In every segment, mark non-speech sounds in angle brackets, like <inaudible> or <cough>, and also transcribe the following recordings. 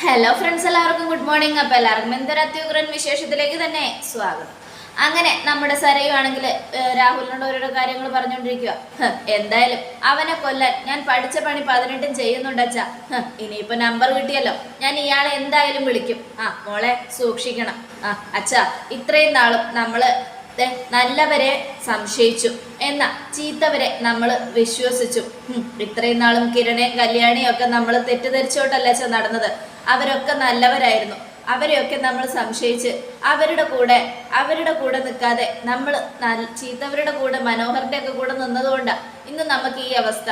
Hello friends എല്ലാവർക്കും good morning അപ്പോൾ എല്ലാവർക്കും എന്തൊരു അത്യുഗ്രൻ വിശേഷത്തിലേക്ക് തന്നെ സ്വാഗതം. അങ്ങനെ നമ്മുടെ സരയുവാണെങ്കിൽ രാഹുലിനോട് ഓരോരോ കാര്യങ്ങൾ പറഞ്ഞുകൊണ്ടിരിക്കുക എന്തായാലും അവനെ കൊല്ലാൻ ഞാൻ പഠിച്ച പണി പതിനെട്ടും ചെയ്യുന്നുണ്ടച്ചാ ഇനിയിപ്പോൾ നമ്പർ കിട്ടിയല്ലോ. ഞാൻ ഇയാളെ എന്തായാലും വിളിക്കും. ആ മോളെ സൂക്ഷിക്കണം. ആ അച്ഛാ ഇത്രയും നാളും നമ്മൾ ദേ, നല്ലവരെ സംശയിച്ചു. എന്ന ചീത്തവരെ നമ്മൾ വിശ്വസിച്ചു. ഇത്രയും നാളും കിരണയും കല്യാണിയും ഒക്കെ നമ്മൾ തെറ്റിദ്ധരിച്ചോണ്ടല്ല അച്ഛൻ നടന്നത്? അവരൊക്കെ നല്ലവരായിരുന്നു. അവരെയൊക്കെ നമ്മൾ സംശയിച്ച് അവരുടെ കൂടെ അവരുടെ കൂടെ നിൽക്കാതെ നമ്മൾ ചീത്തവരുടെ കൂടെ മനോഹറിന്റെ ഒക്കെ കൂടെ നിന്നതുകൊണ്ടാണ് ഇന്ന് നമുക്ക് ഈ അവസ്ഥ.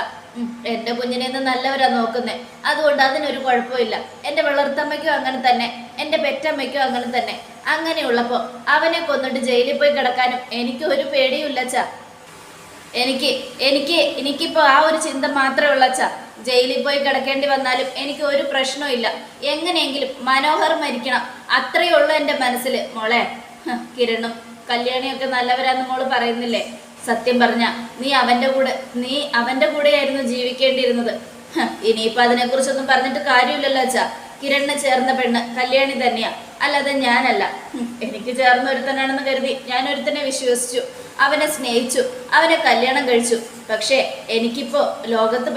എന്റെ കുഞ്ഞിനെ ഇന്ന് നല്ലവരാ നോക്കുന്നേ. അതുകൊണ്ട് അതിനൊരു കുഴപ്പമില്ല. എന്റെ വളർത്തമ്മയ്ക്കും അങ്ങനെ തന്നെ. എന്റെ പെറ്റമ്മയ്ക്കും അങ്ങനെ തന്നെ. അങ്ങനെയുള്ളപ്പോ അവനെ കൊന്നിട്ട് ജയിലിൽ പോയി കിടക്കാനും എനിക്ക് ഒരു പേടിയുമില്ല ചാ എനിക്ക് എനിക്ക് എനിക്കിപ്പോ ആ ഒരു ചിന്ത മാത്രമേ ഉള്ളൂ ചാ ജയിലിൽ പോയി കിടക്കേണ്ടി വന്നാലും എനിക്ക് ഒരു പ്രശ്നവും എങ്ങനെയെങ്കിലും മനോഹർ മരിക്കണം. അത്രയേ ഉള്ളൂ എന്റെ മനസ്സിൽ മോളെ കിരണും കല്യാണിയൊക്കെ നല്ലവരാന്ന് മോൾ പറയുന്നില്ലേ? സത്യം പറഞ്ഞ നീ അവന്റെ കൂടെ നീ അവന്റെ കൂടെയായിരുന്നു ജീവിക്കേണ്ടിയിരുന്നത്. ഇനിയിപ്പൊ ഇനിയിപ്പോ അതിനെക്കുറിച്ചൊന്നും പറഞ്ഞിട്ട് കാര്യമില്ലല്ലോ അച്ഛാ. കിരണിന് ചേർന്ന പെണ്ണ് കല്യാണി തന്നെയാ. അല്ലാതെ ഞാനല്ല. എനിക്ക് ചേർന്ന ഒരുത്തനാണെന്ന് കരുതി ഞാൻ ഒരുത്തനെ വിശ്വസിച്ചു. അവനെ സ്നേഹിച്ചു. അവനെ കല്യാണം കഴിച്ചു. പക്ഷേ എനിക്കിപ്പോ ലോകത്ത്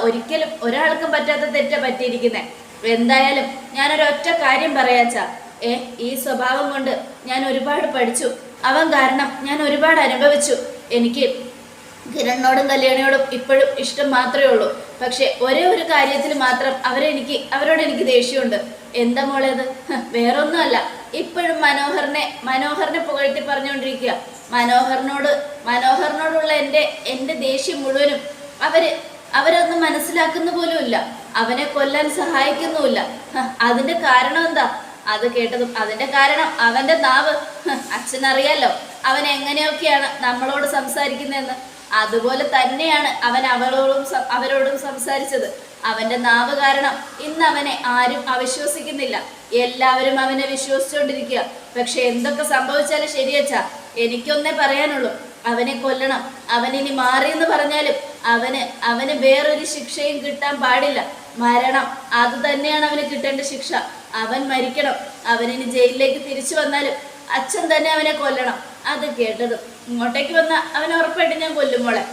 ഒരിക്കലും ഒരാൾക്കും പറ്റാത്ത തെറ്റ പറ്റിയിരിക്കുന്നെ. എന്തായാലും ഞാനൊരൊറ്റ കാര്യം പറയാച്ചാ ഏ ഈ സ്വഭാവം കൊണ്ട് ഞാൻ ഒരുപാട് പഠിച്ചു. അവൻ കാരണം ഞാൻ ഒരുപാട് അനുഭവിച്ചു. എനിക്ക് കിരണിനോടും കല്യാണിയോടും ഇപ്പോഴും ഇഷ്ടം മാത്രമേ ഉള്ളൂ. പക്ഷെ ഒരേ ഒരു കാര്യത്തിൽ മാത്രം അവരെനിക്ക് അവരോട് എനിക്ക് ദേഷ്യമുണ്ട്. എന്താ മോളേത് വേറൊന്നുമല്ല. ഇപ്പോഴും മനോഹറിനെ മനോഹറിനെ പുകഴ്ത്തി പറഞ്ഞുകൊണ്ടിരിക്കുക. മനോഹറിനോട് മനോഹറിനോടുള്ള എന്റെ എന്റെ ദേഷ്യം മുഴുവനും അവർ അവരൊന്നും മനസ്സിലാക്കുന്ന പോലുമില്ല. അവനെ കൊല്ലാൻ സഹായിക്കുന്നുമില്ല. അതിന്റെ കാരണം എന്താ? അത് കേട്ടതും അതിന്റെ കാരണം അവന്റെ നാവ് അച്ഛനറിയാലോ അവൻ എങ്ങനെയൊക്കെയാണ് നമ്മളോട് സംസാരിക്കുന്നതെന്ന്. അതുപോലെ തന്നെയാണ് അവൻ അവളോടും അവരോടും സംസാരിച്ചത്. അവന്റെ നാവ് കാരണം ഇന്ന് അവനെ ആരും അവിശ്വസിക്കുന്നില്ല. എല്ലാവരും അവനെ വിശ്വസിച്ചുകൊണ്ടിരിക്കുക പക്ഷെ എന്തൊക്കെ സംഭവിച്ചാലും ശരിയച്ചാ എനിക്കൊന്നേ പറയാനുള്ളൂ. അവനെ കൊല്ലണം. അവനിനി മാറിയെന്ന് പറഞ്ഞാലും അവന് അവന് വേറൊരു ശിക്ഷയും കിട്ടാൻ പാടില്ല. മരണം. അത് തന്നെയാണ് അവന് കിട്ടേണ്ട ശിക്ഷ. അവൻ മരിക്കണം. അവനിനി ജയിലിലേക്ക് തിരിച്ചു വന്നാലും അച്ഛൻ തന്നെ അവനെ കൊല്ലണം. അത് കേട്ടതും ഇങ്ങോട്ടേക്ക് വന്ന അവൻ ഉറപ്പായിട്ട് ഞാൻ കൊല്ലും മോളെ.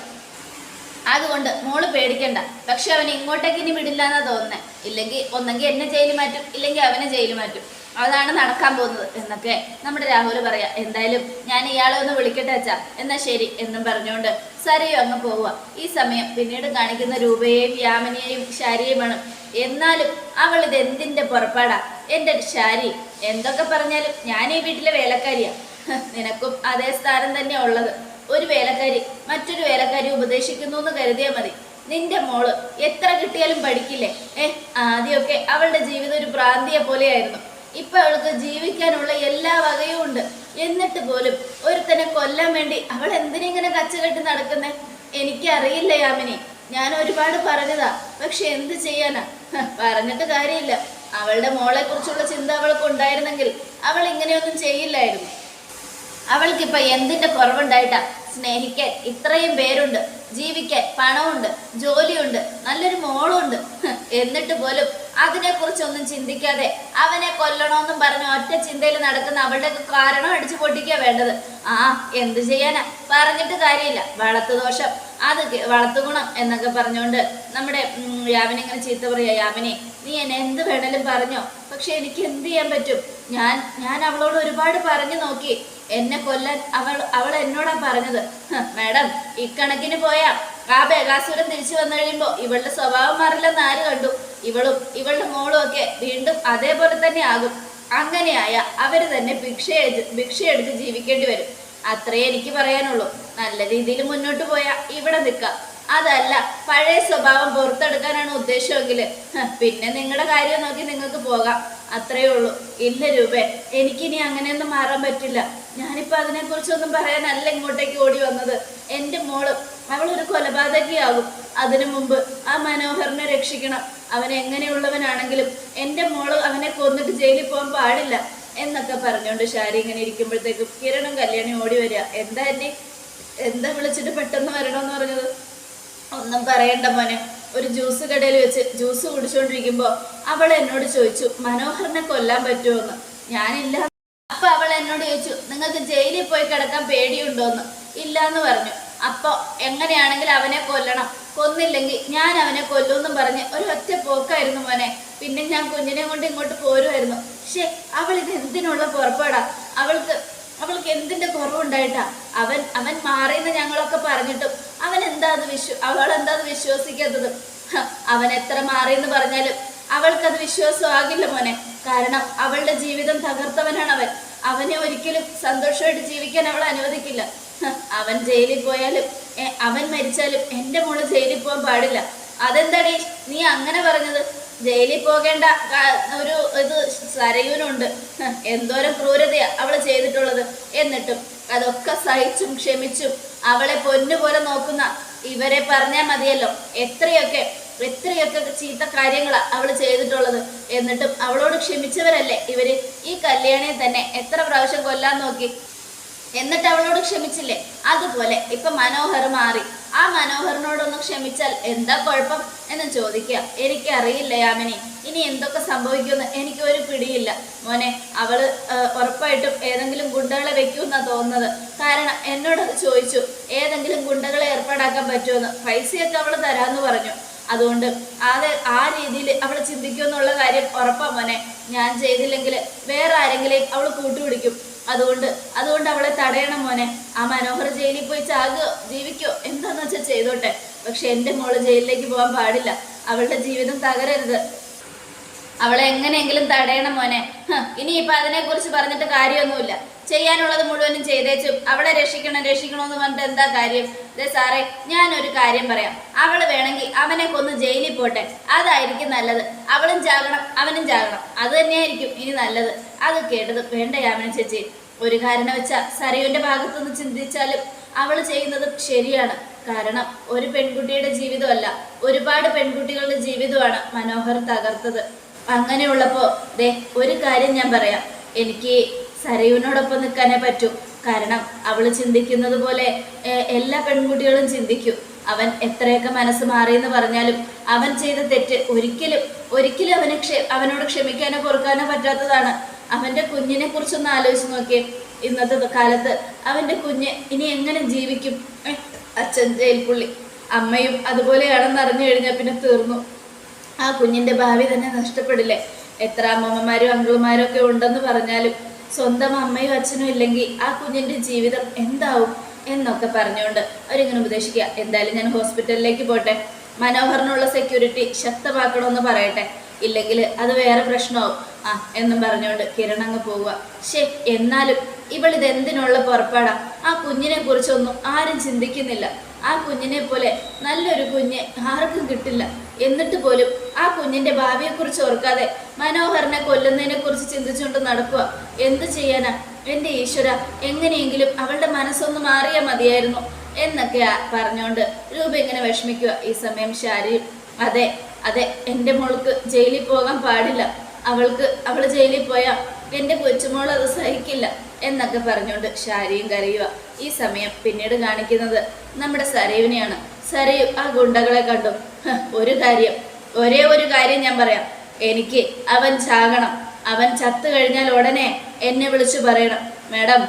അതുകൊണ്ട് മോൾ പേടിക്കണ്ട. പക്ഷെ അവൻ ഇങ്ങോട്ടേക്ക് ഇനി വിടില്ല എന്നാ തോന്നുന്നേ. ഇല്ലെങ്കിൽ ഒന്നെങ്കിൽ എന്നെ ജയിലിൽ മാറ്റും. ഇല്ലെങ്കിൽ അവനെ ജയിലിൽ മാറ്റും. അതാണ് നടക്കാൻ പോകുന്നത് എന്നൊക്കെ നമ്മുടെ രാഹുൽ പറയാ. എന്തായാലും ഞാൻ ഇയാളെ ഒന്ന് വിളിക്കട്ടെ അച്ഛാ. എന്നാ ശരി എന്നും പറഞ്ഞുകൊണ്ട് സരയും അങ്ങ് പോവുക. ഈ സമയം പിന്നീട് കാണിക്കുന്ന രൂപയെയും യാമിനിയെയും ശാരിയുമാണ് എന്നാലും അവൾ ഇത് എന്തിന്റെ പുറപ്പാടാ? എന്റെ ശാരി എന്തൊക്കെ പറഞ്ഞാലും ഞാൻ ഈ വീട്ടിലെ വേലക്കാരിയാ. നിനക്കും അതേ സ്ഥാനം തന്നെ ഉള്ളത്. ഒരു വേലക്കാരി മറ്റൊരു വേലക്കാരി ഉപദേശിക്കുന്നു എന്ന് കരുതിയാൽ മതി. നിന്റെ മോൾ എത്ര കിട്ടിയാലും പഠിക്കില്ലേ? ഏഹ് ആദ്യമൊക്കെ അവളുടെ ജീവിതം ഒരു ഭ്രാന്തിയെ പോലെയായിരുന്നു. ഇപ്പൊ അവൾക്ക് ജീവിക്കാനുള്ള എല്ലാ വകയും ഉണ്ട്. എന്നിട്ട് പോലും ഒരുത്തനെ കൊല്ലാൻ വേണ്ടി അവൾ എന്തിനിങ്ങനെ കച്ചകെട്ടി നടക്കുന്നേ? എനിക്കറിയില്ല യാമിനി. ഞാൻ ഒരുപാട് പറഞ്ഞതാ. പക്ഷെ എന്ത് ചെയ്യാനാ? പറഞ്ഞിട്ട് കാര്യമില്ല. അവളുടെ മോളെ കുറിച്ചുള്ള ചിന്ത അവൾക്ക് ഉണ്ടായിരുന്നെങ്കിൽ അവൾ ഇങ്ങനെയൊന്നും ചെയ്യില്ലായിരുന്നു. അവൾക്കിപ്പൊ എന്തിന്റെ കുറവുണ്ടായിട്ടാ? സ്നേഹിക്കാൻ ഇത്രയും പേരുണ്ട്. ജീവിക്കാൻ പണമുണ്ട്. ജോലിയുണ്ട്. നല്ലൊരു മോളുണ്ട്. എന്നിട്ട് പോലും അതിനെക്കുറിച്ചൊന്നും ചിന്തിക്കാതെ അവനെ കൊല്ലണമെന്നും പറഞ്ഞ് ഒറ്റ ചിന്തയിൽ നടക്കുന്ന അവളുടെ കാരണം അടിച്ചു പൊട്ടിക്കുക വേണ്ടത്. ആ എന്ത് ചെയ്യാനാ? പറഞ്ഞിട്ട് കാര്യമില്ല. വളർത്തു ദോഷം. അത് വളർത്തുഗുണം എന്നൊക്കെ പറഞ്ഞുകൊണ്ട് നമ്മുടെ ഉം, യാമിനെ ഇങ്ങനെ ചീത്ത പറയാ യാമിനെ നീ എന്നെ എന്ത് വേണേലും പറഞ്ഞോ. പക്ഷെ എനിക്ക് എന്ത് ചെയ്യാൻ പറ്റും? ഞാൻ ഞാൻ അവളോട് ഒരുപാട് പറഞ്ഞു നോക്കി. എന്നെ കൊല്ലാൻ അവൾ അവൾ എന്നോടാ പറഞ്ഞത്. മാഡം ഇക്കണക്കിന് പോയാ ആ ബേഗാസുരൻ തിരിച്ചു വന്നു കഴിയുമ്പോ ഇവളുടെ സ്വഭാവം മാറില്ലെന്ന് ആര് കണ്ടു? ഇവളും ഇവളുടെ മോളും ഒക്കെ വീണ്ടും അതേപോലെ തന്നെ ആകും. അങ്ങനെയായ അവർ തന്നെ ഭിക്ഷ ഭിക്ഷയെടുത്ത് ജീവിക്കേണ്ടി വരും. അത്രേ എനിക്ക് പറയാനുള്ളൂ. നല്ല രീതിയിൽ മുന്നോട്ട് പോയാ ഇവിടെ നിൽക്കാം. അതല്ല പഴയ സ്വഭാവം പുറത്തെടുക്കാനാണ് ഉദ്ദേശമെങ്കിൽ പിന്നെ നിങ്ങളുടെ കാര്യം നോക്കി നിങ്ങൾക്ക് പോകാം. അത്രയേ ഉള്ളൂ. ഇല്ല രൂപേ എനിക്കിനി അങ്ങനെയൊന്നും മാറാൻ പറ്റില്ല. ഞാനിപ്പോൾ അതിനെക്കുറിച്ചൊന്നും പറയാനല്ല ഇങ്ങോട്ടേക്ക് ഓടി വന്നത്. എന്റെ മോൾ അവളൊരു കൊലപാതകിയാകും. അതിനു മുമ്പ് ആ മനോഹറിനെ രക്ഷിക്കണം. അവൻ എങ്ങനെയുള്ളവനാണെങ്കിലും എന്റെ മോൾ അവനെ കൊന്നിട്ട് ജയിലിൽ പോകാൻ പാടില്ല എന്നൊക്കെ പറഞ്ഞുകൊണ്ട് ഷാരി ഇങ്ങനെ ഇരിക്കുമ്പോഴത്തേക്കും കിരണും കല്യാണി ഓടി വരിക. എന്താ എന്നെ എന്താ വിളിച്ചിട്ട് പെട്ടെന്ന് വരണമെന്ന് പറഞ്ഞത്? ഒന്നും പറയണ്ട മോനെ. ഒരു ജ്യൂസ് കടയിൽ വെച്ച് ജ്യൂസ് കുടിച്ചുകൊണ്ടിരിക്കുമ്പോൾ അവൾ എന്നോട് ചോദിച്ചു മനോഹറിനെ കൊല്ലാൻ പറ്റുമോ എന്ന് ഞാനില്ല. അപ്പൊ അവൾ എന്നോട് ചോദിച്ചു നിങ്ങൾക്ക് ജയിലിൽ പോയി കിടക്കാൻ പേടിയുണ്ടോന്ന്? ഇല്ലാന്ന് പറഞ്ഞു. അപ്പൊ എങ്ങനെയാണെങ്കിൽ അവനെ കൊല്ലണം. കൊന്നില്ലെങ്കിൽ ഞാൻ അവനെ കൊല്ലുമെന്നും പറഞ്ഞ് ഒരു ഒറ്റ പോക്കായിരുന്നു മോനെ. പിന്നെ ഞാൻ കുഞ്ഞിനെ കൊണ്ട് ഇങ്ങോട്ട് പോരുമായിരുന്നു. പക്ഷേ അവൾ ഇത് എന്തിനുള്ള പുറപ്പാടാ? അവൾക്ക് അവൾക്ക് എന്തിന്റെ കുറവുണ്ടായിട്ടാ? അവൻ അവൻ മാറിയെന്ന് ഞങ്ങളൊക്കെ പറഞ്ഞിട്ടും അവൻ എന്താ അത് വിശ്വ അവൾ എന്താ അത് വിശ്വസിക്കാത്തത്? അവൻ എത്ര മാറിയെന്ന് പറഞ്ഞാലും അവൾക്കത് വിശ്വാസമാകില്ല മോനെ. കാരണം അവളുടെ ജീവിതം തകർത്തവനാണ് അവൻ അവനെ ഒരിക്കലും സന്തോഷമായിട്ട് ജീവിക്കാൻ അവൾ അനുവദിക്കില്ല. <laughs> അവൻ ജയിലിൽ പോയാലും അവൻ മരിച്ചാലും എന്റെ മോൾ ജയിലിൽ പോകാൻ പാടില്ല. അതെന്താടി നീ അങ്ങനെ പറഞ്ഞത്? ജയിലിൽ പോകേണ്ട ഒരു ഇത് സരയൂനുണ്ട്. <laughs> എന്തോരം ക്രൂരതയാ അവൾ ചെയ്തിട്ടുള്ളത്. എന്നിട്ടും അതൊക്കെ സഹിച്ചും ക്ഷമിച്ചും അവളെ പൊന്നുപോലെ നോക്കുന്ന ഇവരെ പറഞ്ഞാൽ മതിയല്ലോ. എത്രയൊക്കെ എത്രയൊക്കെ ചീത്ത കാര്യങ്ങളാ അവൾ ചെയ്തിട്ടുള്ളത്. എന്നിട്ടും അവളോട് ക്ഷമിച്ചവരല്ലേ ഇവർ? ഈ കല്യാണിയെ തന്നെ എത്ര പ്രാവശ്യം കൊല്ലാൻ നോക്കി? എന്നിട്ട് അവളോട് ക്ഷമിച്ചില്ലേ? അതുപോലെ ഇപ്പൊ മനോഹർ മാറി. ആ മനോഹറിനോടൊന്ന് ക്ഷമിച്ചാൽ എന്താ കുഴപ്പം എന്ന് ചോദിക്കുക. എനിക്ക് അറിയില്ല യാമിനി? ഇനി എന്തൊക്കെ സംഭവിക്കുമെന്ന് എനിക്ക് ഒരു പിടിയില്ല. മോനെ അവൾ ഉറപ്പായിട്ടും ഏതെങ്കിലും ഗുണ്ടകളെ വെക്കുമെന്നാ തോന്നുന്നത്. കാരണം എന്നോട് ചോദിച്ചു. ഏതെങ്കിലും ഗുണ്ടകളെ ഏർപ്പാടാക്കാൻ പറ്റുമെന്ന്. പൈസയൊക്കെ അവൾ തരാന്ന് പറഞ്ഞു. അതുകൊണ്ട് അത് ആ രീതിയിൽ അവൾ ചിന്തിക്കുമെന്നുള്ള കാര്യം ഉറപ്പാ മോനെ. ഞാൻ ചെയ്തില്ലെങ്കിൽ വേറെ ആരെങ്കിലും അവൾ കൂട്ടുപിടിക്കും. അതുകൊണ്ട് അതുകൊണ്ട് അവളെ തടയണം മോനെ. ആ മനോഹർ ജയിലിൽ പോയി ചാകുകയോ ജീവിക്കോ. എന്താന്ന് വെച്ചാൽ ചെയ്തോട്ടെ. പക്ഷെ എന്റെ മോൾ ജയിലിലേക്ക് പോകാൻ പാടില്ല. അവളുടെ ജീവിതം തകരരുത്. അവളെ എങ്ങനെയെങ്കിലും തടയണം മോനെ. ഇനി ഇനിയിപ്പൊ അതിനെ കുറിച്ച് പറഞ്ഞിട്ട് കാര്യമൊന്നുമില്ല. ചെയ്യാനുള്ളത് മുഴുവനും ചെയ്തേച്ചു. അവളെ രക്ഷിക്കണം രക്ഷിക്കണമെന്ന് പറഞ്ഞിട്ട് എന്താ കാര്യം? ദേ സാറേ ഞാനൊരു കാര്യം പറയാം. അവൾ വേണമെങ്കിൽ അവനെ കൊന്ന് ജയിലിൽ പോട്ടെ. അതായിരിക്കും നല്ലത്. അവളും ചാകണം അവനും ചാകണം. അത് തന്നെയായിരിക്കും ഇനി നല്ലത്. അത് കേട്ടത് വേണ്ട യാമിന ചേച്ചി. ഒരു കാരണം വെച്ചാൽ സരയുവിന്റെ ഭാഗത്തുനിന്ന് ചിന്തിച്ചാലും അവൾ ചെയ്യുന്നത് ശരിയാണ്. കാരണം ഒരു പെൺകുട്ടിയുടെ ജീവിതമല്ല ഒരുപാട് പെൺകുട്ടികളുടെ ജീവിതമാണ് മനോഹർ തകർത്തത്. അങ്ങനെയുള്ളപ്പോ ദേ ഒരു കാര്യം ഞാൻ പറയാം. എനിക്ക് സരയുവിനോടൊപ്പം നിൽക്കാനേ പറ്റൂ. കാരണം അവൾ ചിന്തിക്കുന്നത് പോലെ എല്ലാ പെൺകുട്ടികളും ചിന്തിക്കും. അവൻ എത്രയൊക്കെ മനസ്സ് മാറിയെന്ന് പറഞ്ഞാലും അവൻ ചെയ്ത തെറ്റ് ഒരിക്കലും ഒരിക്കലും അവന് ക്ഷ അവനോട് ക്ഷമിക്കാനോ പൊറുക്കാനോ പറ്റാത്തതാണ്. അവന്റെ കുഞ്ഞിനെ കുറിച്ചൊന്ന് ആലോചിച്ച് നോക്കിയേ. ഇന്നത്തെ കാലത്ത് അവന്റെ കുഞ്ഞ് ഇനി എങ്ങനെ ജീവിക്കും? അച്ഛൻ ജയിൽപ്പുള്ളി അമ്മയും അതുപോലെയാണെന്ന് അറിഞ്ഞു കഴിഞ്ഞാൽ പിന്നെ തീർന്നു. ആ കുഞ്ഞിന്റെ ഭാവി തന്നെ നഷ്ടപ്പെടില്ലേ? എത്ര അമ്മമ്മമാരും അങ്കിളുമാരും ഒക്കെ ഉണ്ടെന്ന് പറഞ്ഞാലും സ്വന്തം അമ്മയും അച്ഛനും ഇല്ലെങ്കിൽ ആ കുഞ്ഞിന്റെ ജീവിതം എന്താവും എന്നൊക്കെ പറഞ്ഞുകൊണ്ട് അവരിങ്ങനെ ഉപദേശിക്കുക. എന്തായാലും ഞാൻ ഹോസ്പിറ്റലിലേക്ക് പോട്ടെ. മനോഹറിനുള്ള സെക്യൂരിറ്റി ശക്തമാക്കണമെന്ന് പറയട്ടെ. ഇല്ലെങ്കിൽ അത് വേറെ പ്രശ്നമാവും. ആ എന്നും പറഞ്ഞുകൊണ്ട് കിരണങ്ങ് പോവുക. ഷേ എന്നാലും ഇത് എന്തിനുള്ള പുറപ്പാടാ? ആ കുഞ്ഞിനെ കുറിച്ചൊന്നും ആരും ചിന്തിക്കുന്നില്ല. ആ കുഞ്ഞിനെ പോലെ നല്ലൊരു കുഞ്ഞ് ആർക്കും കിട്ടില്ല. എന്നിട്ട് പോലും ആ കുഞ്ഞിന്റെ ഭാവിയെക്കുറിച്ച് ഓർക്കാതെ മനോഹരനെ കൊല്ലുന്നതിനെ കുറിച്ച് ചിന്തിച്ചുകൊണ്ട് നടക്കുക. എന്ത് ചെയ്യാനാ? എന്റെ ഈശ്വര എങ്ങനെയെങ്കിലും അവളുടെ മനസ്സൊന്ന് മാറിയാൽ മതിയായിരുന്നു എന്നൊക്കെ പറഞ്ഞുകൊണ്ട് രൂപ ഇങ്ങനെ വിഷമിക്കുക ഈ സമയം ശാരിയും അതെ അതെ എന്റെ മോൾക്ക് ജയിലിൽ പോകാൻ പാടില്ല. അവൾക്ക് അവൾ ജയിലിൽ പോയാ എന്റെ കൊച്ചുമോൾ അത് സഹിക്കില്ല എന്നൊക്കെ പറഞ്ഞുകൊണ്ട് ശാരിയും കരയുക ഈ സമയം പിന്നീട് കാണിക്കുന്നത് നമ്മുടെ സരയുവിനെയാണ്. സരയു ആ ഗുണ്ടകളെ കണ്ടു. ഒരു കാര്യം ഒരേ ഒരു കാര്യം ഞാൻ പറയാം. എനിക്ക് അവൻ ചാകണം. അവൻ ചത്തു കഴിഞ്ഞാൽ ഉടനെ എന്നെ വിളിച്ചു പറയണം. മാഡം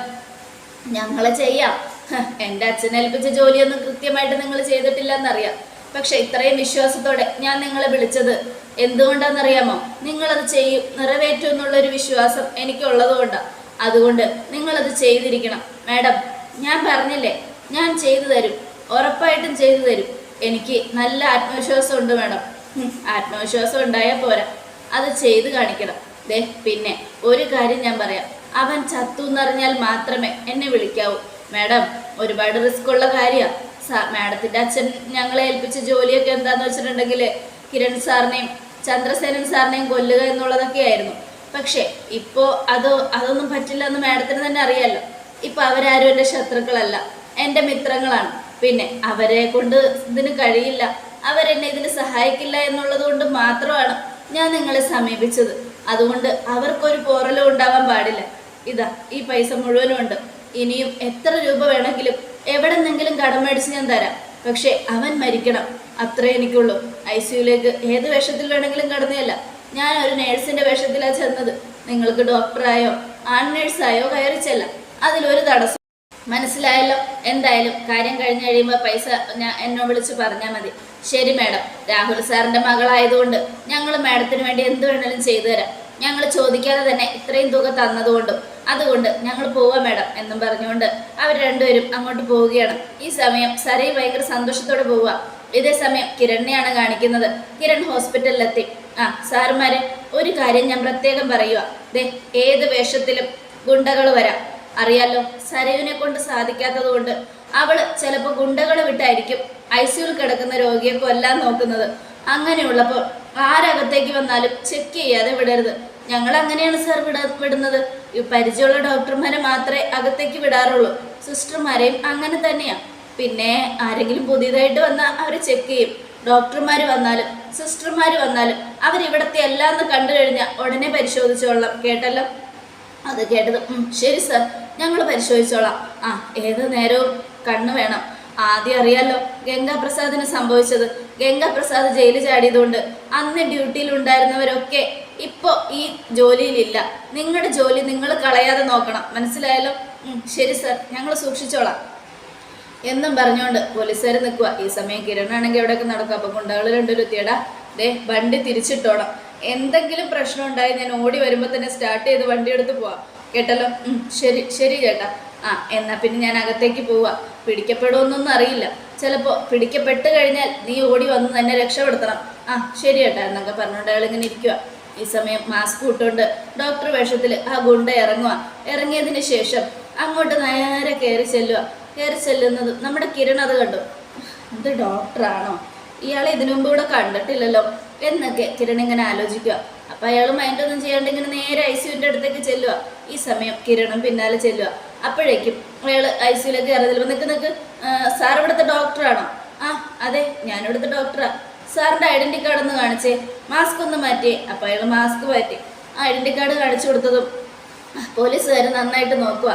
ഞങ്ങളെ ചെയ്യാം. എന്റെ അച്ഛനെ ഏൽപ്പിച്ച ജോലിയൊന്നും കൃത്യമായിട്ട് നിങ്ങൾ ചെയ്തിട്ടില്ല എന്നറിയാം പക്ഷെ ഇത്രയും വിശ്വാസത്തോടെ ഞാൻ നിങ്ങളെ വിളിച്ചത് എന്തുകൊണ്ടാണെന്നറിയാമോ? നിങ്ങളത് ചെയ്യും നിറവേറ്റും എന്നുള്ളൊരു വിശ്വാസം എനിക്കുള്ളത് കൊണ്ടാണ് അതുകൊണ്ട് നിങ്ങളത് ചെയ്തിരിക്കണം. മാഡം ഞാൻ പറഞ്ഞില്ലേ ഞാൻ ചെയ്തു തരും. ഉറപ്പായിട്ടും ചെയ്തു തരും. എനിക്ക് നല്ല ആത്മവിശ്വാസം ഉണ്ട് മാഡം. ആത്മവിശ്വാസം ഉണ്ടായാൽ പോരാ. അത് ചെയ്തു കാണിക്കണം. ദേ പിന്നെ ഒരു കാര്യം ഞാൻ പറയാം. അവൻ ചത്തു എന്നറിഞ്ഞാൽ മാത്രമേ എന്നെ വിളിക്കാവൂ. മാഡം ഒരുപാട് റിസ്ക് ഉള്ള കാര്യമാണ് മാഡത്തിന്റെ അച്ഛൻ ഞങ്ങളെ ഏൽപ്പിച്ച ജോലിയൊക്കെ എന്താന്ന് വെച്ചിട്ടുണ്ടെങ്കിൽ കിരൺ സാറിനെയും ചന്ദ്രസേനൻ സാറിനെയും കൊല്ലുക എന്നുള്ളതൊക്കെ ആയിരുന്നു. പക്ഷേ ഇപ്പോൾ അത് അതൊന്നും പറ്റില്ല എന്ന് മാഡത്തിന് തന്നെ അറിയാമല്ലോ ഇപ്പോൾ അവരാരും എന്റെ ശത്രുക്കളല്ല. എന്റെ മിത്രങ്ങളാണ്. പിന്നെ അവരെ കൊണ്ട് ഇതിന് കഴിയില്ല. അവരെന്നെ ഇതിന് സഹായിക്കില്ല എന്നുള്ളത് കൊണ്ട് മാത്രമാണ് ഞാൻ നിങ്ങളെ സമീപിച്ചത്. അതുകൊണ്ട് അവർക്കൊരു പോറലും ഉണ്ടാവാൻ പാടില്ല. ഇതാ ഈ പൈസ മുഴുവനും ഉണ്ട്. ഇനിയും എത്ര രൂപ വേണമെങ്കിലും എവിടെ നിന്നെങ്കിലും കടം മേടിച്ച് ഞാൻ തരാം. പക്ഷെ അവൻ മരിക്കണം. അത്രേ എനിക്കുള്ളൂ. ഐ സിയുലേക്ക് ഏത് വേഷത്തിൽ വേണമെങ്കിലും കടന്നതല്ല ഞാൻ ഒരു നേഴ്സിന്റെ വേഷത്തിലാണ് ചെന്നത്. നിങ്ങൾക്ക് ഡോക്ടറായോ ആൺ നേഴ്സായോ കയറി ചെല്ലാം അതിലൊരു തടസ്സം. മനസ്സിലായല്ലോ? എന്തായാലും കാര്യം കഴിഞ്ഞ് കഴിയുമ്പോൾ പൈസ ഞാൻ എന്നോ വിളിച്ച് പറഞ്ഞാൽ മതി. ശരി മാഡം. രാഹുൽ സാറിന്റെ മകളായതുകൊണ്ട് ഞങ്ങൾ മാഡത്തിന് വേണ്ടി എന്ത് വേണമെങ്കിലും ചെയ്തു തരാം. ഞങ്ങൾ ചോദിക്കാതെ തന്നെ ഇത്രയും തുക തന്നതുകൊണ്ടും അതുകൊണ്ട് ഞങ്ങൾ പോവാം മാഡം എന്നും പറഞ്ഞുകൊണ്ട് അവർ രണ്ടുപേരും അങ്ങോട്ട് പോവുകയാണ്. ഈ സമയം സരൈ ഭയങ്കര സന്തോഷത്തോടെ പോവുക. ഇതേ സമയം കിരണിനെയാണ് കാണിക്കുന്നത്. കിരൺ ഹോസ്പിറ്റലിലെത്തി. ആ സാറുമാരെ ഒരു കാര്യം ഞാൻ പ്രത്യേകം പറയുക. ദേ ഏത് വേഷത്തിലും ഗുണ്ടകൾ വരാം. അറിയാലോ സരയുവിനെ കൊണ്ട് സാധിക്കാത്തത് കൊണ്ട് അവൾ ചിലപ്പോൾ ഗുണ്ടകളെ വിട്ടായിരിക്കും ഐ സിയുൽ കിടക്കുന്ന രോഗിയെ കൊല്ലാൻ നോക്കുന്നത്. അങ്ങനെയുള്ളപ്പോൾ ആരകത്തേക്ക് വന്നാലും ചെക്ക് ചെയ്യാതെ വിടരുത്. ഞങ്ങൾ അങ്ങനെയാണ് സർ വിട വിടുന്നത്. പരിചയമുള്ള ഡോക്ടർമാരെ മാത്രമേ അകത്തേക്ക് വിടാറുള്ളൂ. സിസ്റ്റർമാരെയും അങ്ങനെ തന്നെയാണ് പിന്നെ ആരെങ്കിലും പുതിയതായിട്ട് വന്നാൽ അവർ ചെക്ക് ചെയ്യും. ഡോക്ടർമാർ വന്നാലും സിസ്റ്റർമാർ വന്നാലും അവരിവിടത്തെ എല്ലാം കണ്ടു കഴിഞ്ഞാൽ ഉടനെ പരിശോധിച്ചോളാം. കേട്ടല്ലോ? അത് കേട്ടത് ശരി സർ ഞങ്ങൾ പരിശോധിച്ചോളാം. ആ ഏത് നേരവും കണ്ണു വേണം. ആദ്യം അറിയാലോ ഗംഗാപ്രസാദിന് സംഭവിച്ചത്. ഗംഗാപ്രസാദ് ജയിലിൽ ചാടിയതുകൊണ്ട് അന്ന് ഡ്യൂട്ടിയിൽ ഉണ്ടായിരുന്നവരൊക്കെ ഇപ്പോൾ ഈ ജോലിയിലില്ല. നിങ്ങളുടെ ജോലി നിങ്ങൾ കളയാതെ നോക്കണം. മനസ്സിലായാലോ ശരി സർ. ഞങ്ങൾ സൂക്ഷിച്ചോളാം. എന്നും പറഞ്ഞുകൊണ്ട് പോലീസുകാർ നിൽക്കുക ഈ സമയം കിരണാണെങ്കിൽ എവിടെയൊക്കെ നടക്കുക അപ്പം ഗുണ്ടകൾ രണ്ടുപേരും എത്തിയടാ ദേ വണ്ടി തിരിച്ചിട്ടോണം. എന്തെങ്കിലും പ്രശ്നം ഉണ്ടായി ഞാൻ ഓടി വരുമ്പോൾ തന്നെ സ്റ്റാർട്ട് ചെയ്ത് വണ്ടി എടുത്ത് പോവാം. കേട്ടല്ലോ? ശരി ശരി ചേട്ടാ ആ എന്നാ പിന്നെ ഞാൻ അകത്തേക്ക് പോവാ. പിടിക്കപ്പെടുമെന്നൊന്നും അറിയില്ല. ചിലപ്പോൾ പിടിക്കപ്പെട്ട് കഴിഞ്ഞാൽ നീ ഓടി വന്ന് തന്നെ രക്ഷപ്പെടുത്തണം. ആ ശരി ചേട്ടാ എന്നൊക്കെ പറഞ്ഞുകൊണ്ട് അയാളിങ്ങനെ ഇരിക്കുക ഈ സമയം മാസ്ക് ഇട്ടുകൊണ്ട് ഡോക്ടർ വേഷത്തിൽ ആ ഗുണ്ട ഇറങ്ങുക ഇറങ്ങിയതിന് ശേഷം അങ്ങോട്ട് നേരെ കയറി ചെല്ലുക കയറി ചെല്ലുന്നത് നമ്മുടെ കിരൺ അത് കണ്ടു. ഇത് ഡോക്ടറാണോ ഇയാളെ ഇതിനു മുമ്പ് ഇവിടെ കണ്ടിട്ടില്ലല്ലോ എന്നൊക്കെ കിരൺ ഇങ്ങനെ ആലോചിക്കുക അപ്പൊ അയാൾ മൈൻഡൊന്നും ചെയ്യാണ്ട് ഇങ്ങനെ നേരെ ഐ സിയുവിന്റെ അടുത്തേക്ക് ചെല്ലുക ഈ സമയം കിരണും പിന്നാലെ ചെല്ലുക അപ്പോഴേക്കും അയാൾ ഐ സിയുലേക്ക് കയറി ചെല്ലുമ്പോൾ നിൽക്ക് നിൽക്ക് സാർ ഇവിടുത്തെ ഡോക്ടറാണോ ആ അതെ ഞാൻ ഇവിടുത്തെ സാറിന്റെ ഐഡന്റി കാർഡ് ഒന്ന് കാണിച്ചേ. മാസ്ക് ഒന്ന് മാറ്റി. അപ്പോൾ അയാൾ മാസ്ക് മാറ്റി. ആ ഐഡന്റി കാർഡ് കാണിച്ചു കൊടുത്തതും പോലീസുകാർ നന്നായിട്ട് നോക്കുക.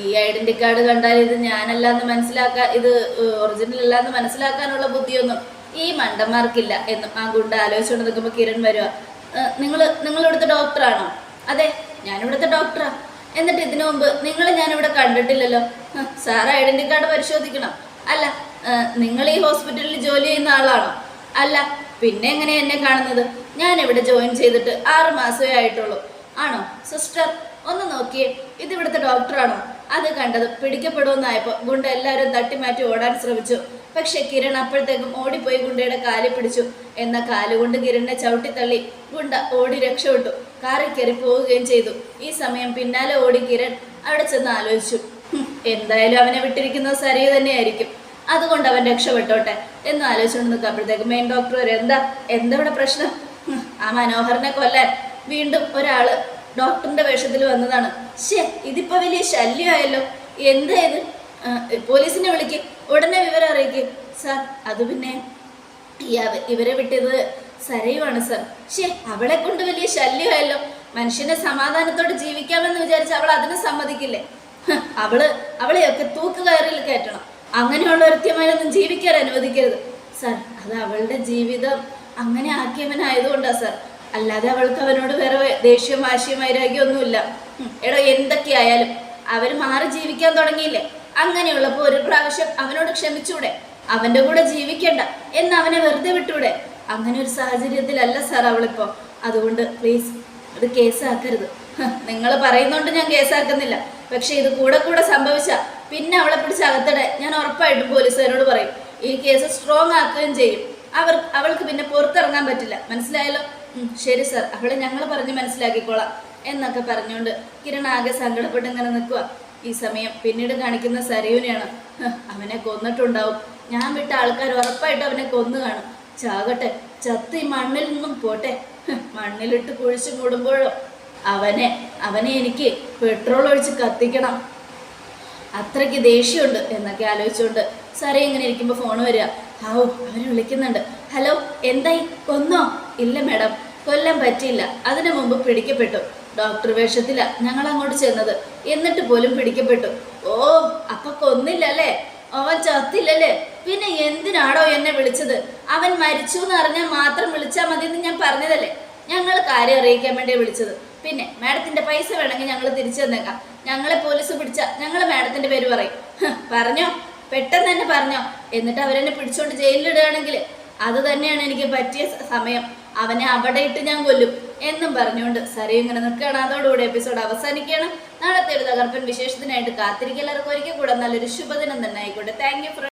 ഈ ഐഡന്റി കാർഡ് കണ്ടാൽ ഇത് ഞാനല്ല എന്ന് മനസ്സിലാക്കാൻ ഇത് ഒറിജിനൽ അല്ല എന്ന് മനസ്സിലാക്കാനുള്ള ബുദ്ധിയൊന്നും ഈ മണ്ടന്മാർക്കില്ല എന്നും ആ ഗുണ്ട ആലോചിച്ചുകൊണ്ട് നിൽക്കുമ്പോൾ കിരൺ വരുക നിങ്ങൾ നിങ്ങളിവിടുത്തെ ഡോക്ടറാണോ? അതെ ഞാനിവിടുത്തെ ഡോക്ടറാ. എന്നിട്ട് ഇതിനു മുമ്പ് നിങ്ങൾ ഞാനിവിടെ കണ്ടിട്ടില്ലല്ലോ. സാർ ഐഡന്റി കാർഡ് പരിശോധിക്കണം. അല്ല നിങ്ങൾ ഈ ഹോസ്പിറ്റലിൽ ജോലി ചെയ്യുന്ന ആളാണോ? അല്ല പിന്നെ എങ്ങനെ എന്നെ കാണുന്നത്? ഞാൻ ഇവിടെ ജോയിൻ ചെയ്തിട്ട് ആറ് മാസമേ ആയിട്ടുള്ളൂ. ആണോ? സിസ്റ്റർ ഒന്ന് നോക്കിയേ. ഇത് ഇവിടുത്തെ ഡോക്ടറാണോ അത് കണ്ടത് പിടിക്കപ്പെടുമെന്നായപ്പോൾ ഗുണ്ട എല്ലാവരും തട്ടിമാറ്റി ഓടാൻ ശ്രമിച്ചു. പക്ഷെ കിരൺ അപ്പോഴത്തേക്കും ഓടിപ്പോയി ഗുണ്ടയുടെ കാലിൽ പിടിച്ചു. എന്ന കാലുകൊണ്ട് കിരണിനെ ചവിട്ടിത്തള്ളി ഗുണ്ട ഓടി രക്ഷപ്പെട്ടു. കാറിൽ കയറി പോവുകയും ചെയ്തു. ഈ സമയം പിന്നാലെ ഓടി കിരൺ അവിടെ ചെന്ന് ആലോചിച്ചു. "ഹും, എന്തായാലും അവനെ വിട്ടിരിക്കുന്നത് സരി തന്നെയായിരിക്കും. അതുകൊണ്ട് അവൻ രക്ഷപ്പെട്ടോട്ടെ എന്ന് ആലോചിച്ചുകൊണ്ട് നിൽക്കുമ്പോഴത്തേക്ക് മെയിൻ ഡോക്ടർ വരെ എന്താ? എന്താ ഇവിടെ പ്രശ്നം? ആ മനോഹരനെ കൊല്ലാൻ വീണ്ടും ഒരാൾ ഡോക്ടറിന്റെ വേഷത്തിൽ വന്നതാണ്. ശേ ഇതിപ്പോ വലിയ ശല്യമായല്ലോ. എന്താ ഇത്? പോലീസിനെ വിളിക്ക്. ഉടനെ വിവരം അറിയിക്കും. സാർ അത് പിന്നെ ഇവരെ വിട്ടത് സരയുവാണ് സർ. ശേ അവളെ കൊണ്ട് വലിയ ശല്യമായല്ലോ. മനുഷ്യനെ സമാധാനത്തോടെ ജീവിക്കാമെന്ന് വിചാരിച്ച അവൾ അതിനെ സമ്മതിക്കില്ലേ? അവൾ അവളെയൊക്കെ തൂക്കുകയറിൽ കയറ്റണം. അങ്ങനെയുള്ള ഒരുത്യമാരൊന്നും ജീവിക്കാൻ അനുവദിക്കരുത്. സർ അത് അവളുടെ ജീവിതം അങ്ങനെ ആക്കിയവനായതുകൊണ്ടാ സർ. അല്ലാതെ അവൾക്ക് അവനോട് വേറെ ദേഷ്യം വാശിയും വൈരാഗ്യമൊന്നുമില്ല. എടോ എന്തൊക്കെയായാലും. അവർ മാറി ജീവിക്കാൻ തുടങ്ങിയില്ലേ? അങ്ങനെയുള്ളപ്പോൾ ഒരു പ്രാവശ്യം അവനോട് ക്ഷമിച്ചൂടെ? അവന്റെ കൂടെ ജീവിക്കണ്ട. എന്ന് അവനെ വെറുതെ വിട്ടൂടെ? അങ്ങനെ ഒരു സാഹചര്യത്തിലല്ല സാർ അവളിപ്പോ. അതുകൊണ്ട് പ്ലീസ് ഇത് കേസാക്കരുത്. നിങ്ങൾ പറയുന്നോണ്ട് ഞാൻ കേസാക്കുന്നില്ല. പക്ഷെ ഇത് കൂടെ കൂടെ സംഭവിച്ച പിന്നെ അവളെ പിടിച്ച് അകത്തടെ. ഞാൻ ഉറപ്പായിട്ടും പോലീസുകാരോട് പറയും. ഈ കേസ് സ്ട്രോങ് ആക്കുകയും ചെയ്യും. അവർ അവൾക്ക് പിന്നെ പുറത്തിറങ്ങാൻ പറ്റില്ല. മനസ്സിലായല്ലോ? ശരി സർ അവളെ ഞങ്ങൾ പറഞ്ഞ് മനസ്സിലാക്കിക്കോളാം എന്നൊക്കെ പറഞ്ഞുകൊണ്ട് കിരൺ ആകെ സങ്കടപ്പെട്ട് ഇങ്ങനെ നിൽക്കുക ഈ സമയം പിന്നീട് കാണിക്കുന്ന സരയുനെയാണ്. അവനെ കൊന്നിട്ടുണ്ടാവും. ഞാൻ വിട്ട ആൾക്കാർ ഉറപ്പായിട്ട് അവനെ കൊന്നു കാണും. ചാകട്ടെ ചത്ത് ഈ മണ്ണിൽ നിന്നും പോട്ടെ. മണ്ണിലിട്ട് കുഴിച്ചു മൂടുമ്പോഴോ? അവനെ അവനെ എനിക്ക് പെട്രോൾ ഒഴിച്ച് കത്തിക്കണം. അത്രയ്ക്ക് ദേഷ്യമുണ്ട് എന്നൊക്കെ ആലോചിച്ചുകൊണ്ട് സാറേ ഇങ്ങനെ ഇരിക്കുമ്പോൾ ഫോൺ വരിക. ഹാവോ അവർ വിളിക്കുന്നുണ്ട്. ഹലോ എന്തായി? കൊന്നോ ഇല്ല മാഡം. കൊല്ലം പറ്റിയില്ല. അതിനു മുമ്പ് പിടിക്കപ്പെട്ടു. ഡോക്ടർ വേഷത്തില ഞങ്ങൾ അങ്ങോട്ട് ചെന്നത്. എന്നിട്ട് പോലും പിടിക്കപ്പെട്ടു. ഓ അപ്പൊ കൊന്നില്ല അല്ലേ അവൻ ചത്തില്ലല്ലേ? പിന്നെ എന്തിനാടോ എന്നെ വിളിച്ചത്? അവൻ മരിച്ചു എന്ന് അറിഞ്ഞാൽ മാത്രം വിളിച്ചാൽ മതി എന്ന് ഞാൻ പറഞ്ഞതല്ലേ? ഞങ്ങൾ കാര്യം അറിയിക്കാൻ വേണ്ടി വിളിച്ചത്. പിന്നെ മാഡത്തിന്റെ പൈസ വേണമെങ്കിൽ ഞങ്ങൾ തിരിച്ചു തന്നേക്കാം. ഞങ്ങളെ പോലീസ് പിടിച്ച ഞങ്ങൾ മാഡത്തിന്റെ പേര് പറയും. പറഞ്ഞോ? പെട്ടെന്ന് തന്നെ പറഞ്ഞോ? എന്നിട്ട് അവരെന്നെ പിടിച്ചോണ്ട് ജയിലിലിടുകയാണെങ്കിൽ അത് തന്നെയാണ് എനിക്ക് പറ്റിയ സമയം. അവനെ അവിടെ ഇട്ട് ഞാൻ കൊല്ലും എന്നും പറഞ്ഞുകൊണ്ട് സരി ഇങ്ങനെ നിൽക്കുകയാണ്. അതോടുകൂടി എപ്പിസോഡ് അവസാനിക്കുകയാണ്. നാളത്തെ ഒരു തകർപ്പൻ വിശേഷത്തിനായിട്ട് എല്ലാവർക്കും ഒരിക്കൽ കൂടെ നല്ലൊരു ശുഭദിനം തന്നെ ആയിക്കോട്ടെ. Thank you